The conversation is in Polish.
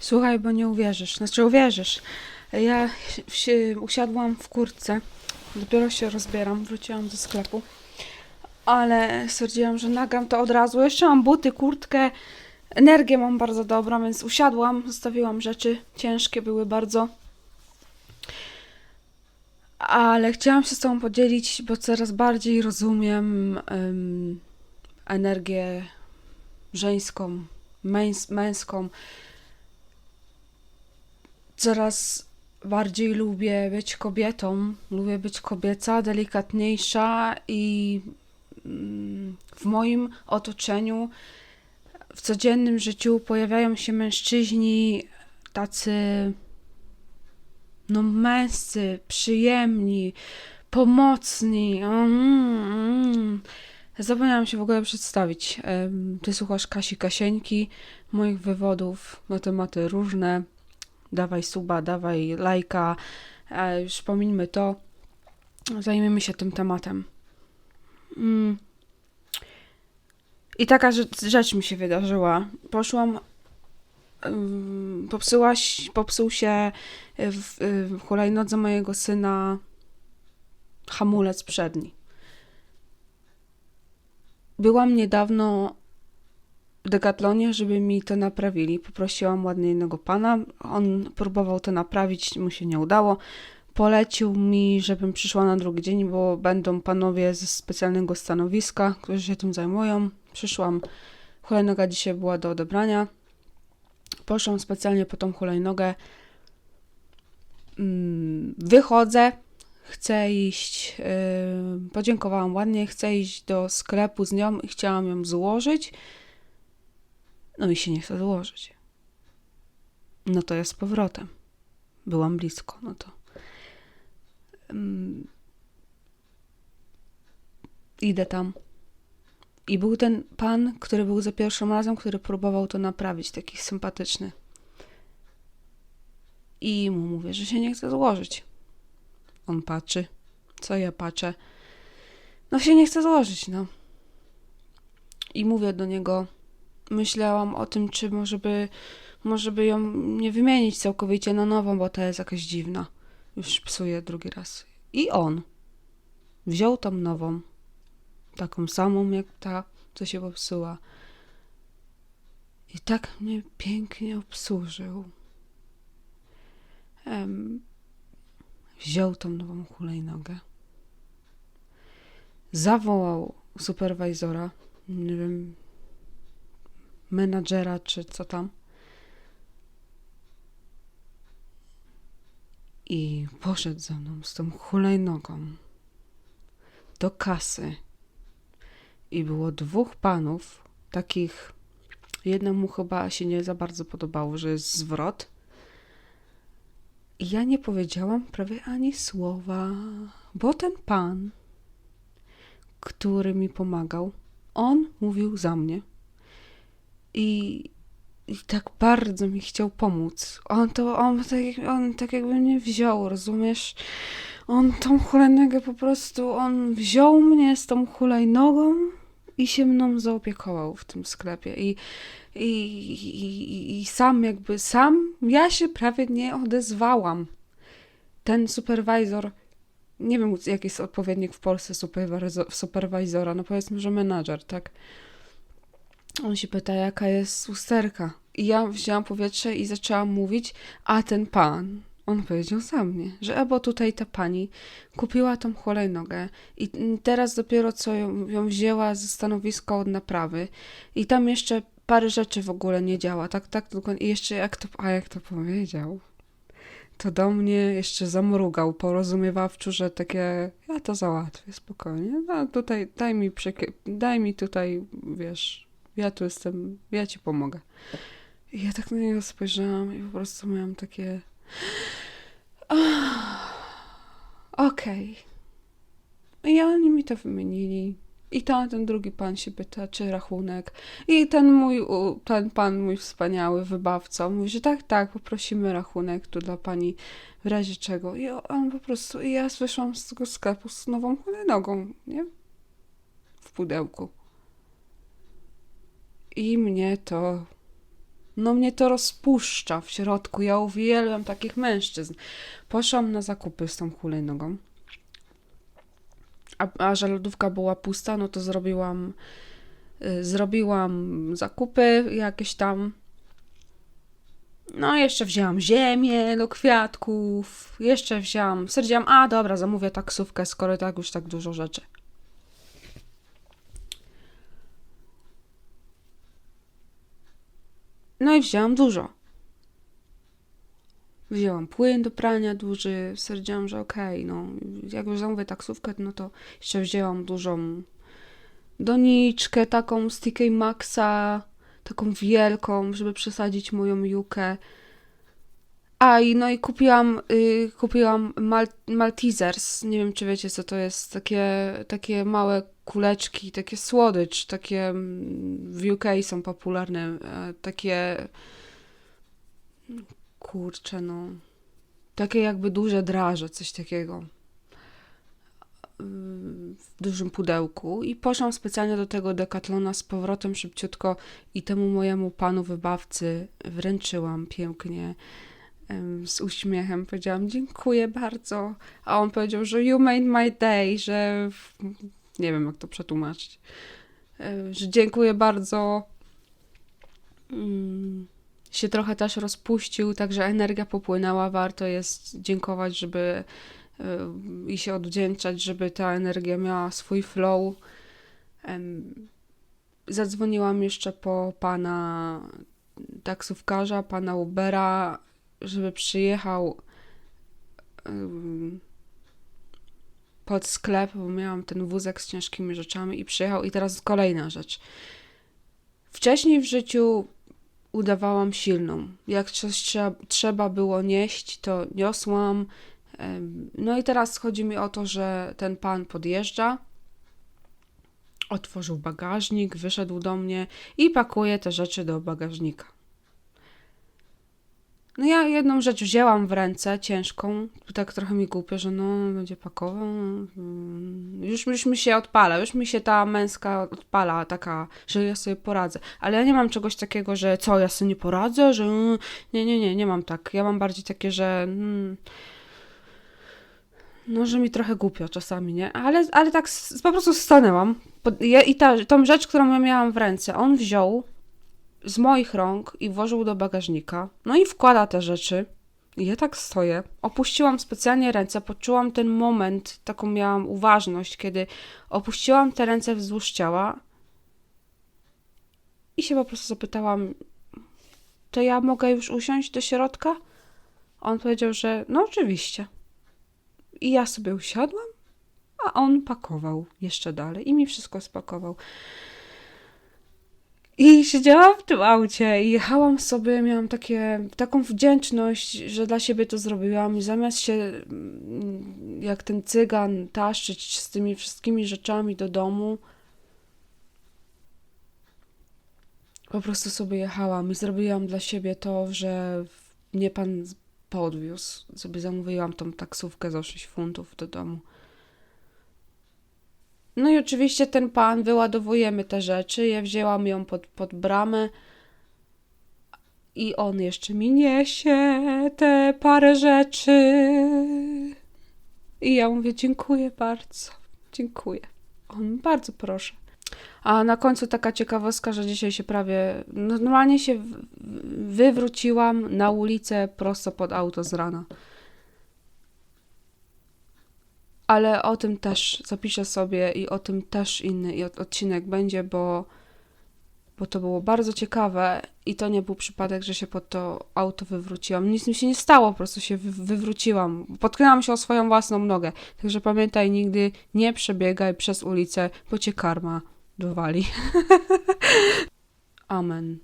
Słuchaj, bo nie uwierzysz. Znaczy uwierzysz. Ja się usiadłam w kurtce. Dopiero się rozbieram. Wróciłam do sklepu. Ale stwierdziłam, że nagram to od razu. Jeszcze mam buty, kurtkę. Energię mam bardzo dobrą, więc usiadłam, zostawiłam rzeczy. Ciężkie były bardzo. Ale chciałam się z Tobą podzielić, bo coraz bardziej rozumiem em, energię żeńską, męs- męską. Coraz bardziej lubię być kobietą, lubię być kobieca, delikatniejsza i mm, w moim otoczeniu, w codziennym życiu pojawiają się mężczyźni tacy no męscy, przyjemni, pomocni. Mm, mm. Zapomniałam się w ogóle przedstawić. Ty słuchasz Kasi Kasieńki, moich wywodów na tematy różne. Dawaj suba, dawaj lajka. E, Już to. Zajmiemy się tym tematem. Mm. I taka rzecz, mi się wydarzyła. Poszłam. ym, Popsułaś, popsuł się w, w hulajnodze mojego syna hamulec przedni. Byłam niedawno Decathlonie, żeby mi to naprawili. Poprosiłam ładnie jednego pana. On próbował to naprawić, mu się nie udało. Polecił mi, żebym przyszła na drugi dzień, bo będą panowie ze specjalnego stanowiska, którzy się tym zajmują. Przyszłam. Hulajnoga dzisiaj była do odebrania. Poszłam specjalnie po tą hulajnogę. Mm, Wychodzę, chcę iść, yy, podziękowałam ładnie, chcę iść do sklepu z nią i chciałam ją złożyć. No i się nie chce złożyć. No to jest z powrotem. Byłam blisko, no to. Mm, idę tam. I był ten pan, który był za pierwszym razem, który próbował to naprawić, taki sympatyczny. I mu mówię, że się nie chce złożyć. On patrzy, co ja patrzę. No się nie chce złożyć, no. I mówię do niego, myślałam o tym, czy może by, może by ją nie wymienić całkowicie na nową, bo ta jest jakaś dziwna. Już psuje drugi raz. I on wziął tą nową, taką samą jak ta, co się popsuła. I tak mnie pięknie obsłużył. Em, wziął tą nową hulajnogę. Zawołał superwajzora, nie wiem, menadżera czy co tam. I poszedł ze mną z tą hulajnogą do kasy. I było dwóch panów, takich. Jednemu chyba się nie za bardzo podobało, że jest zwrot. I ja nie powiedziałam prawie ani słowa, bo ten pan, który mi pomagał, on mówił za mnie. I, i tak bardzo mi chciał pomóc. On to, on tak, on tak jakby mnie wziął, rozumiesz? On tą hulajnogę po prostu, on wziął mnie z tą hulajnogą i się mną zaopiekował w tym sklepie. I, i, i, i sam jakby, sam, ja się prawie nie odezwałam. Ten superwajzor, nie wiem jaki jest odpowiednik w Polsce superwajzo- superwajzora, no powiedzmy, że menadżer, tak? On się pyta, jaka jest usterka. I ja wzięłam powietrze i zaczęłam mówić, a ten pan, on powiedział za mnie, że e, bo tutaj ta pani kupiła tą hulajnogę i teraz dopiero co ją, ją wzięła ze stanowiska od naprawy i tam jeszcze parę rzeczy w ogóle nie działa, tak, tak, tylko i jeszcze jak to, a jak to powiedział, to do mnie jeszcze zamrugał porozumiewawczo, że takie, ja to załatwię spokojnie, no tutaj daj mi, daj mi tutaj, wiesz, ja tu jestem, ja ci pomogę. I ja tak na niego spojrzałam i po prostu miałam takie, "Ah, okej. I oni mi to wymienili. I tam ten drugi pan się pyta, czy rachunek. I ten mój, ten pan mój wspaniały wybawca mówi, że tak, tak, poprosimy rachunek tu dla pani w razie czego. I on po prostu, i ja wyszłam z tego sklepu z nową hulajnogą, nie? W pudełku. I mnie to No mnie to rozpuszcza w środku. Ja uwielbiam takich mężczyzn. Poszłam na zakupy z tą hulajnogą. A, a że lodówka była pusta, no to zrobiłam y, zrobiłam zakupy jakieś tam. No, jeszcze wzięłam ziemię do kwiatków. Jeszcze wzięłam. Stwierdziłam, a dobra, zamówię taksówkę, skoro tak już tak dużo rzeczy. No i wzięłam dużo. Wzięłam płyn do prania duży, stwierdziłam, że okej, no jak już zamówię taksówkę, no to jeszcze wzięłam dużą doniczkę taką z TK Maxa, taką wielką, żeby przesadzić moją jukę. A i no i kupiłam, y, kupiłam Mal Maltesers. Nie wiem, czy wiecie, co to jest. Takie, takie małe kuleczki, takie słodycz, takie mm, w UK są popularne. e, Takie kurczę, no. Takie jakby duże draże, coś takiego. Ym, W dużym pudełku. I poszłam specjalnie do tego dekatlona z powrotem szybciutko i temu mojemu panu wybawcy wręczyłam pięknie z uśmiechem. Powiedziałam dziękuję bardzo. A on powiedział, że you made my day, że nie wiem jak to przetłumaczyć. E, Że dziękuję bardzo. Mm, Się trochę też rozpuścił, także energia popłynęła. Warto jest dziękować, żeby e, i się odwdzięczać, żeby ta energia miała swój flow. Zadzwoniłam jeszcze po pana taksówkarza, pana Ubera, żeby przyjechał pod sklep, bo miałam ten wózek z ciężkimi rzeczami i przyjechał. I teraz kolejna rzecz. Wcześniej w życiu udawałam silną. Jak coś trzeba, trzeba było nieść, to niosłam. No i teraz chodzi mi o to, że ten pan podjeżdża, otworzył bagażnik, wyszedł do mnie i pakuje te rzeczy do bagażnika. No ja jedną rzecz wzięłam w ręce, ciężką, tak trochę mi głupio, że no, będzie pakował. mm, Już, już mi się odpala, już mi się ta męska odpala, taka, że ja sobie poradzę. Ale ja nie mam czegoś takiego, że co, ja sobie nie poradzę, że mm, nie, nie, nie, nie mam tak. Ja mam bardziej takie, że mm, no, że mi trochę głupio czasami, nie? Ale, ale tak po prostu stanęłam. I ta, tą rzecz, którą ja miałam w ręce, on wziął z moich rąk i włożył do bagażnika. No i wkłada te rzeczy. I ja tak stoję. Opuściłam specjalnie ręce, poczułam ten moment, taką miałam uważność, kiedy opuściłam te ręce wzdłuż ciała i się po prostu zapytałam, to ja mogę już usiąść do środka? On powiedział, że no oczywiście. I ja sobie usiadłam, a on pakował jeszcze dalej i mi wszystko spakował. I siedziałam w tym aucie i jechałam sobie, miałam takie, taką wdzięczność, że dla siebie to zrobiłam i zamiast się mm, jak ten cygan taszczyć z tymi wszystkimi rzeczami do domu, po prostu sobie jechałam i zrobiłam dla siebie to, że mnie pan podwiózł. Sobie zamówiłam tą taksówkę za 6 funtów do domu. No i oczywiście ten pan, wyładowujemy te rzeczy. Ja wzięłam ją pod, pod bramę i on jeszcze mi niesie te parę rzeczy. I ja mówię, dziękuję bardzo, dziękuję. On, bardzo proszę. A na końcu taka ciekawostka, że dzisiaj się prawie, no, normalnie się wywróciłam na ulicę prosto pod auto z rana. Ale o tym też zapiszę sobie i o tym też inny odcinek będzie, bo, bo to było bardzo ciekawe i to nie był przypadek, że się pod to auto wywróciłam. Nic mi się nie stało, po prostu się wy- wywróciłam. Potknęłam się o swoją własną nogę. Także pamiętaj, nigdy nie przebiegaj przez ulicę, bo cię karma dowali. Amen.